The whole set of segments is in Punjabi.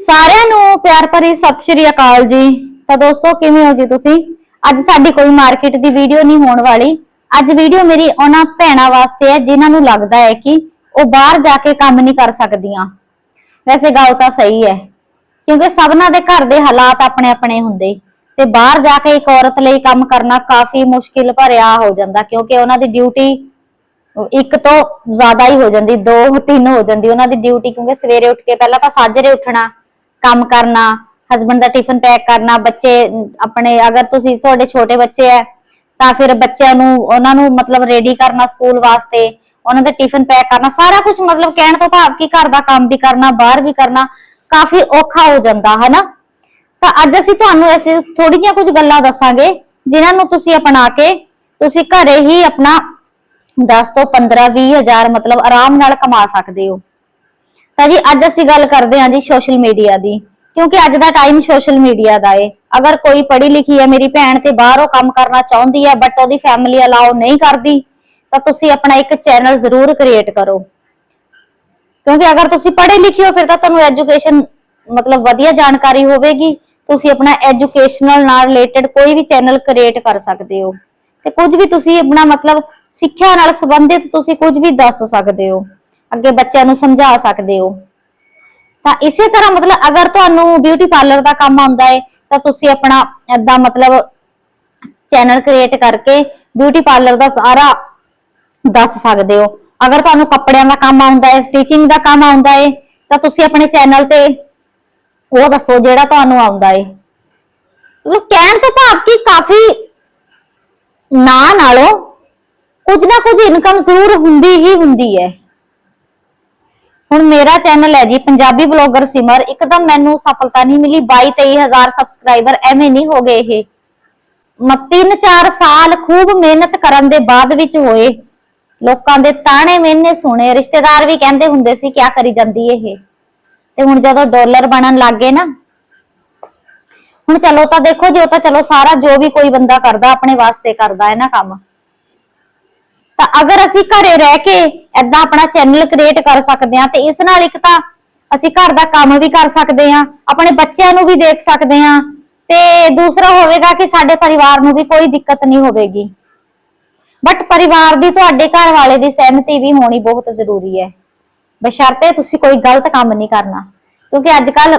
ਸਾਰਿਆਂ ਨੂੰ ਪਿਆਰ ਭਰੀ ਸਤਿ ਸ਼੍ਰੀ ਅਕਾਲ ਜੀ। ਤਾਂ ਦੋਸਤੋ, ਕਿਵੇਂ ਹੋ ਜੀ ਤੁਸੀਂ? ਅੱਜ ਸਾਡੀ ਕੋਈ ਮਾਰਕੀਟ ਦੀ ਵੀਡੀਓ ਨਹੀਂ ਹੋਣ ਵਾਲੀ। ਅੱਜ ਵੀਡੀਓ ਮੇਰੀ ਉਹਨਾਂ ਭੈਣਾਂ ਵਾਸਤੇ ਹੈ, ਜਿਨ੍ਹਾਂ ਨੂੰ ਲੱਗਦਾ ਹੈ ਕਿ ਉਹ ਬਾਹਰ ਜਾ ਕੇ ਕੰਮ ਨਹੀਂ ਕਰ ਸਕਦੀਆਂ। ਵੈਸੇ ਗੱਲ ਤਾਂ ਸਹੀ ਹੈ, ਕਿਉਂਕਿ ਸਭਨਾਂ ਦੇ ਘਰ ਦੇ ਹਾਲਾਤ ਆਪਣੇ ਆਪਣੇ ਹੁੰਦੇ। ਤੇ ਬਾਹਰ ਜਾ ਕੇ ਇੱਕ ਔਰਤ ਲਈ ਕੰਮ ਕਰਨਾ ਕਾਫੀ ਮੁਸ਼ਕਿਲ ਭਰਿਆ ਹੋ ਜਾਂਦਾ, ਕਿਉਂਕਿ ਉਹਨਾਂ ਦੀ ਡਿਊਟੀ ਇੱਕ ਤੋਂ ਜ਼ਿਆਦਾ ਹੀ ਹੋ ਜਾਂਦੀ, ਦੋ, ਤਿੰਨ ਹੋ ਜਾਂਦੀ। ਉਹਨਾਂ ਦੀ ਡਿਊਟੀ ਕਿਉਂਕਿ ਸਵੇਰੇ ਉੱਠ ਕੇ ਪਹਿਲਾਂ ਤਾਂ ਸਾਜਰੇ ਉੱਠਣਾ ਕੰਮ ਕਰਨਾ ਹਸਬੰਡ ਦਾ ਟਿਫਨ ਪੈਕ ਕਰਨਾ, ਬੱਚੇ, ਆਪਣੇ, ਅਗਰ ਤੁਸੀਂ ਤੁਹਾਡੇ ਛੋਟੇ ਬੱਚੇ ਹੈ ਤਾਂ ਫਿਰ ਬੱਚਿਆਂ ਨੂੰ, ਉਹਨਾਂ ਨੂੰ ਮਤਲਬ ਰੈਡੀ ਕਰਨਾ ਸਕੂਲ ਵਾਸਤੇ, ਉਹਨਾਂ ਦਾ ਟਿਫਨ ਪੈਕ ਕਰਨਾ, ਸਾਰਾ ਕੁਝ ਮਤਲਬ ਕਹਿਣ ਤੋਂ ਭਾਵ ਕਿ ਘਰ ਦਾ ਕੰਮ ਵੀ ਕਰਨਾ, ਬਾਹਰ ਵੀ ਕਰਨਾ, ਕਾਫੀ ਔਖਾ ਹੋ ਜਾਂਦਾ, ਹਨਾ? ਤਾਂ ਅੱਜ ਅਸੀਂ ਤੁਹਾਨੂੰ ਐਸੀ ਥੋੜੀ ਜਿਹੀਆਂ ਕੁਝ ਗੱਲਾਂ ਦੱਸਾਂਗੇ, ਜਿਨ੍ਹਾਂ ਨੂੰ ਤੁਸੀਂ ਅਪਣਾ ਕੇ, ਤੁਸੀਂ ਘਰੇ ਹੀ ਆਪਣਾ 10 ਤੋਂ 15 20 ਹਜ਼ਾਰ ਮਤਲਬ ਆਰਾਮ ਨਾਲ ਕਮਾ ਸਕਦੇ ਹੋ। ਤਾਂ ਜੀ ਅੱਜ ਅਸੀਂ ਗੱਲ ਕਰਦੇ ਹਾਂ ਜੀ ਸੋਸ਼ਲ ਮੀਡੀਆ ਦੀ, ਕਿਉਂਕਿ ਅੱਜ ਦਾ ਟਾਈਮ ਸੋਸ਼ਲ ਮੀਡੀਆ ਦਾ ਏ। ਅਗਰ ਕੋਈ ਪੜ੍ਹੀ ਲਿਖੀ ਹੈ, ਮੇਰੀ ਭੈਣ ਤੇ ਬਾਹਰੋਂ ਕੰਮ ਕਰਨਾ ਚਾਹੁੰਦੀ ਹੈ ਬਟ ਉਹਦੀ ਫੈਮਿਲੀ ਅਲਾਉ ਨਹੀਂ ਕਰਦੀ, ਤਾਂ ਤੁਸੀਂ ਆਪਣਾ ਇੱਕ ਚੈਨਲ ਜ਼ਰੂਰ ਕ੍ਰੀਏਟ ਕਰੋ। ਕਿਉਂਕਿ ਅਗਰ ਤੁਸੀਂ ਪੜ੍ਹੇ ਲਿਖੇ ਹੋ, ਫਿਰ ਤਾਂ ਤੁਹਾਨੂੰ ਐਜੂਕੇਸ਼ਨ ਮਤਲਬ ਵਧੀਆ ਜਾਣਕਾਰੀ ਹੋਵੇਗੀ। ਤੁਸੀਂ ਆਪਣਾ ਐਜੂਕੇਸ਼ਨਲ ਨਾਲ ਰਿਲੇਟਡ ਕੋਈ ਵੀ ਚੈਨਲ ਕ੍ਰੀਏਟ ਕਰ ਸਕਦੇ ਹੋ। ਤੇ ਕੁਝ ਵੀ ਤੁਸੀਂ ਆਪਣਾ ਮਤਲਬ ਸਿੱਖਿਆ ਨਾਲ ਸੰਬੰਧਿਤ ਤੁਸੀਂ ਕੁਝ ਵੀ ਦੱਸ ਸਕਦੇ ਹੋ। ਅੱਗੇ ਬੱਚਿਆਂ ਨੂੰ ਸਮਝਾ ਸਕਦੇ ਹੋ। ਤਾਂ ਇਸੇ ਤਰ੍ਹਾਂ ਮਤਲਬ ਅਗਰ ਤੁਹਾਨੂੰ ਬਿਊਟੀ ਪਾਰਲਰ ਦਾ ਕੰਮ ਆਉਂਦਾ ਹੈ, ਤਾਂ ਤੁਸੀਂ ਆਪਣਾ ਏਦਾਂ ਮਤਲਬ ਚੈਨਲ ਕ੍ਰੀਏਟ ਕਰਕੇ ਬਿਊਟੀ ਪਾਰਲਰ ਦਾ ਸਾਰਾ ਦੱਸ ਸਕਦੇ ਹੋ। ਅਗਰ ਤੁਹਾਨੂੰ ਕੱਪੜਿਆਂ ਦਾ ਕੰਮ ਆਉਂਦਾ ਹੈ ਸਟਿਚਿੰਗ ਦਾ ਕੰਮ ਆਉਂਦਾ ਹੈ, ਤਾਂ ਤੁਸੀਂ ਆਪਣੇ ਚੈਨਲ ਤੇ ਉਹ ਦੱਸੋ ਜਿਹੜਾ ਤੁਹਾਨੂੰ ਆਉਂਦਾ ਹੈ। ਮਤਲਬ ਕਹਿਣ ਤੋਂ ਭਾਵ ਕਿ ਕਾਫੀ ਨਾ ਨਾਲੋਂ ਕੁਝ ਨਾ ਕੁਝ ਇਨਕਮ ਜ਼ਰੂਰ ਹੁੰਦੀ ਹੀ ਹੁੰਦੀ ਹੈ। ਹੁਣ ਮੇਰਾ ਚੈਨਲ ਹੈ ਜੀ, ਪੰਜਾਬੀ ਬਲੌਗਰ ਸਿਮਰ। ਇੱਕਦਮ ਮੈਨੂੰ ਸਫਲਤਾ ਨਹੀਂ ਮਿਲੀ। 22 23000 ਸਬਸਕ੍ਰਾਈਬਰ ਐਵੇਂ ਨਹੀਂ ਹੋ ਗਏ ਇਹ। ਮ 3-4 ਸਾਲ ਖੂਬ ਮਿਹਨਤ ਕਰਨ ਦੇ ਬਾਅਦ ਵਿੱਚ ਹੋਏ। ਲੋਕਾਂ ਦੇ ਤਾਣੇ ਮੈਨੇ ਸੁਣੇ। ਰਿਸ਼ਤੇਦਾਰ ਵੀ ਕਹਿੰਦੇ ਹੁੰਦੇ ਸੀ, ਕਿਆ ਕਰੀ ਜਾਂਦੀ ਇਹ। ਤੇ ਹੁਣ ਜਦੋਂ ਡਾਲਰ ਬਣਨ ਲੱਗ ਗਏ ਨਾ। ਹੁਣ ਚਲੋ ਤਾਂ ਦੇਖੋ, ਜੋ ਤਾਂ ਚਲੋ ਸਾਰਾ ਜੋ ਵੀ ਕੋਈ ਬੰਦਾ ਕਰਦਾ, ਆਪਣੇ ਵਾਸਤੇ ਕਰਦਾ, ਹੈ ਨਾ ਕੰਮ। ਤਾਂ ਅਗਰ ਅਸੀਂ ਘਰੇ ਰਹਿ ਕੇ ਐਦਾਂ ਆਪਣਾ ਚੈਨਲ ਕ੍ਰੀਏਟ ਕਰ ਸਕਦੇ ਹਾਂ, ਤੇ ਇਸ ਨਾਲ ਇੱਕ ਤਾਂ ਅਸੀਂ ਘਰ ਦਾ ਕੰਮ ਵੀ ਕਰ ਸਕਦੇ ਹਾਂ, ਆਪਣੇ ਬੱਚਿਆਂ ਨੂੰ ਵੀ ਦੇਖ ਸਕਦੇ ਹਾਂ, ਤੇ ਦੂਸਰਾ ਹੋਵੇਗਾ ਕਿ ਸਾਡੇ ਪਰਿਵਾਰ ਨੂੰ ਵੀ ਕੋਈ ਦਿੱਕਤ ਨਹੀਂ ਹੋਵੇਗੀ। ਬਟ ਪਰਿਵਾਰ ਦੀ ਤੁਹਾਡੇ ਘਰ ਵਾਲੇ ਦੀ ਸਹਿਮਤੀ ਵੀ ਹੋਣੀ ਬਹੁਤ ਜ਼ਰੂਰੀ ਹੈ। ਬਸ਼ਰਤੇ ਤੁਸੀਂ ਕੋਈ ਗਲਤ ਕੰਮ ਨਹੀਂ ਕਰਨਾ, ਕਿਉਂਕਿ ਅੱਜ ਕੱਲ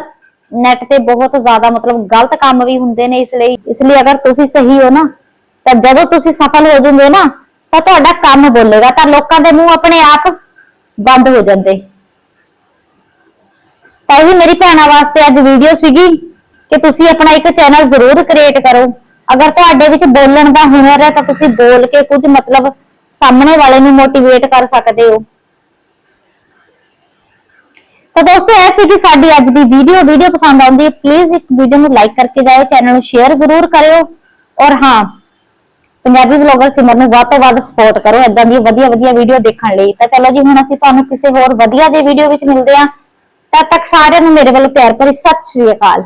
ਨੈਟ ਤੇ ਬਹੁਤ ਜ਼ਿਆਦਾ ਮਤਲਬ ਗਲਤ ਕੰਮ ਵੀ ਹੁੰਦੇ ਨੇ ਇਸ ਲਈ ਇਸ ਲਈ ਅਗਰ ਤੁਸੀਂ ਸਹੀ ਹੋ ਨਾ, ਤਾਂ ਜਦੋਂ ਤੁਸੀਂ ਸਫਲ ਹੋ ਜੂਗੇ ਨਾ ਤਾਂ ਤੁਹਾਡਾ ਕੰਮ ਬੋਲੇਗਾ ਤਾਂ ਲੋਕਾਂ ਦੇ ਮੂੰਹ ਆਪਣੇ ਆਪ ਬੰਦ ਹੋ ਜਾਂਦੇ। ਤਾਂ ਇਹ ਮੇਰੀ ਭੈਣਾਂ ਵਾਸਤੇ ਅੱਜ ਵੀਡੀਓ ਸੀਗੀ ਕਿ ਤੁਸੀਂ ਆਪਣਾ ਇੱਕ ਚੈਨਲ ਜ਼ਰੂਰ ਕ੍ਰੀਏਟ ਕਰੋ। ਅਗਰ ਤੁਹਾਡੇ ਵਿੱਚ ਬੋਲਣ ਦਾ ਹੁਨਰ ਹੈ ਤਾਂ ਤੁਸੀਂ ਬੋਲ ਕੇ ਕੁਝ ਮਤਲਬ ਸਾਹਮਣੇ ਵਾਲੇ ਨੂੰ ਮੋਟੀਵੇਟ ਕਰ ਸਕਦੇ ਹੋ। ਤਾਂ ਦੋਸਤੋ, ਇਹ ਸੀ ਕਿ ਸਾਡੀ ਅੱਜ ਦੀ ਵੀਡੀਓ ਵੀਡੀਓ ਪਸੰਦ ਆਉਂਦੀ ਹੈ ਪਲੀਜ਼ ਇੱਕ ਵੀਡੀਓ ਨੂੰ ਲਾਈਕ ਕਰਕੇ ਜਾਓ ਚੈਨਲ ਨੂੰ ਸ਼ੇਅਰ ਜ਼ਰੂਰ ਕਰਿਓ। ਔਰ ਹਾਂ ਪੰਜਾਬੀ ਵਲੌਗਰ ਸਿਮਰ ਨੂੰ ਵੱਧ ਤੋਂ ਵੱਧ ਸਪੋਰਟ ਕਰੋ ਇਦਾਂ ਦੀ ਵਧੀਆ ਵਧੀਆ ਵੀਡੀਓ ਦੇਖਣ ਲਈ। ਤਾਂ ਚਲੋ ਜੀ, ਹੁਣ ਅਸੀਂ ਤੁਹਾਨੂੰ ਕਿਸੇ ਹੋਰ ਵਧੀਆ ਜਿਹੀ ਵੀਡੀਓ ਵਿੱਚ ਮਿਲਦੇ ਹਾਂ। ਤਦ ਤੱਕ ਸਾਰਿਆਂ ਨੂੰ ਮੇਰੇ ਵੱਲੋਂ ਪਿਆਰ ਭਰੀ ਸਤਿ ਸ਼੍ਰੀ ਅਕਾਲ।